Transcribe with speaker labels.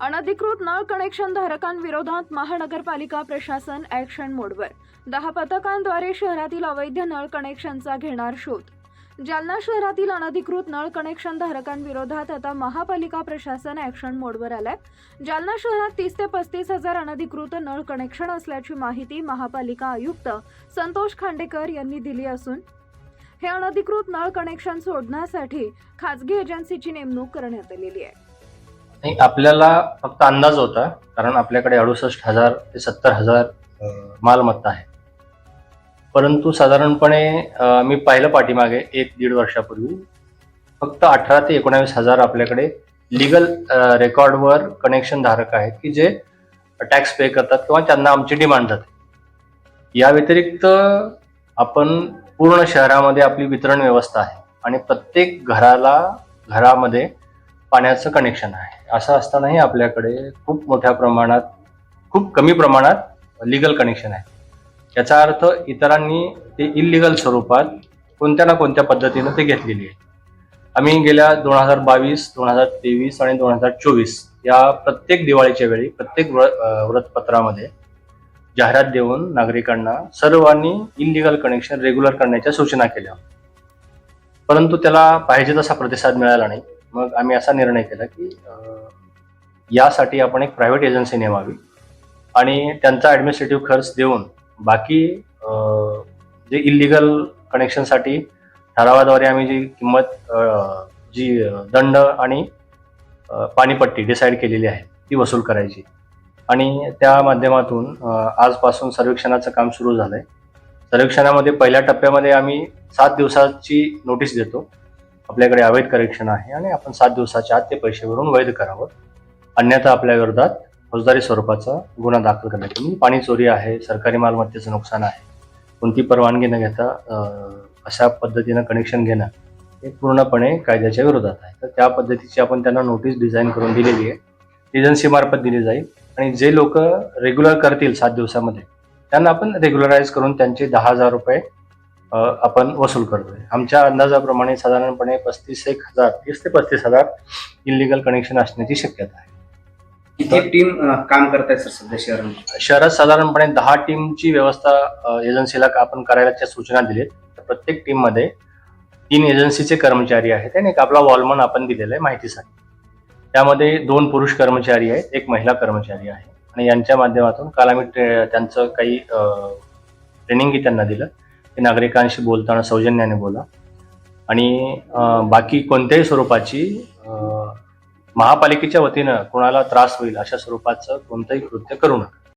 Speaker 1: अनधिकृत नळ कनेक्शन धारकांविरोधात महानगरपालिका प्रशासन ॲक्शन मोडवर. दहा पथकांद्वारे शहरातील अवैध नळ कनेक्शनचा घेणार शोध. जालना शहरातील अनधिकृत नळ कनेक्शन धारकांविरोधात आता महापालिका प्रशासन ॲक्शन मोडवर आलंय. जालना शहरात तीस ते पस्तीस हजार अनधिकृत नळ कनेक्शन असल्याची माहिती महापालिका आयुक्त संतोष खांडेकर यांनी दिली असून हे अनधिकृत नळ कनेक्शन सोडण्यासाठी खाजगी एजन्सीची नेमणूक करण्यात आलेली आहे.
Speaker 2: नाही आपल्याला फक्त अंदाज होता कारण आपल्याकडे अडुसष्ट हजार ते सत्तर हजार मालमत्ता आहे. परंतु साधारणपणे मी पाहिलं पाठीमागे एक दीड वर्षापूर्वी फक्त अठरा ते एकोणावीस हजार आपल्याकडे लिगल रेकॉर्डवर कनेक्शन धारक आहेत की जे टॅक्स पे करतात किंवा त्यांना आमची डिमांड जाते. या व्यतिरिक्त आपण पूर्ण शहरामध्ये आपली वितरण व्यवस्था आहे आणि प्रत्येक घराला घरामध्ये पाण्याचं कनेक्शन आहे. असं असतानाही आपल्याकडे खूप मोठ्या प्रमाणात खूप कमी प्रमाणात लिगल कनेक्शन आहे. याचा अर्थ इतरांनी ते इलिगल स्वरूपात कोणत्या ना कोणत्या पद्धतीनं ते घेतलेली आहे. आम्ही गेल्या दोन हजार बावीस दोन हजार तेवीस आणि दोन हजार चोवीस या प्रत्येक दिवाळीच्या वेळी प्रत्येक व्र वृत्तपत्रामध्ये जाहिरात देऊन नागरिकांना सर्वांनी इलिगल कनेक्शन रेग्युलर करण्याच्या सूचना केल्या. परंतु त्याला पाहिजे तसा प्रतिसाद मिळाला नाही. मग आम्ही असा निर्णय केला की यासाठी आपण एक प्रायव्हेट एजन्सी नेमावी आणि त्यांचा ॲडमिनिस्ट्रेटिव्ह खर्च देऊन बाकी जे इलिगल कनेक्शनसाठी ठरावाद्वारे आम्ही जी किंमत जी दंड आणि पाणीपट्टी डिसाईड केलेली आहे ती वसूल करायची. आणि त्या माध्यमातून आजपासून सर्वेक्षणाचं काम सुरू झालंय. सर्वेक्षणामध्ये पहिल्या टप्प्यामध्ये आम्ही सात दिवसाची नोटीस देतो. आपल्याकडे अवैध करेक्शन आहे आणि आपण सात दिवसाच्या आत ते पैसे भरून वैध करावं. अन्यथा आपल्या विरोधात फौजदारी स्वरूपाचा गुन्हा दाखल करण्यात येईल. पाणी चोरी आहे सरकारी मालमत्तेचं नुकसान आहे. कोणती परवानगी न घेता अशा पद्धतीनं कनेक्शन घेणं हे पूर्णपणे कायद्याच्या विरोधात आहे. तर त्या पद्धतीची आपण त्यांना नोटीस डिझाईन करून दिलेली आहे. एजन्सीमार्फत दिली जाईल. आणि जे लोक रेग्युलर करतील सात दिवसामध्ये त्यांना आपण रेग्युलराईज करून त्यांचे दहा हजार रुपये आपण वसूल करतोय. आमच्या अंदाजाप्रमाणे साधारणपणे पस्तीस एक हजार तीस ते पस्तीस हजार इलिगल कनेक्शन असण्याची शक्यता आहे.
Speaker 3: किती टीम अं, काम करतायत सर सध्या शहरामध्ये?
Speaker 2: शहरात साधारणपणे दहा टीमची व्यवस्था अ, एजन्सीला आपण करायच्या सूचना दिलेत तर प्रत्येक टीममध्ये तीन एजन्सीचे कर्मचारी आहेत आणि एक आपला वॉलमन आपण दिलेला आहे माहितीसाठी. त्यामध्ये दोन पुरुष कर्मचारी आहेत एक महिला कर्मचारी आहे. आणि यांच्या माध्यमातून काल आम्ही ट्रे- त्यांचं काही ट्रेनिंगही त्यांना दिलं. की नागरिकांशी बोलताना सौजन्याने बोला. आणि बाकी कोणत्याही स्वरूपाची महापालिकेच्या वतीनं कोणाला त्रास होईल अशा स्वरूपाचं कोणतंही कृत्य करू नका.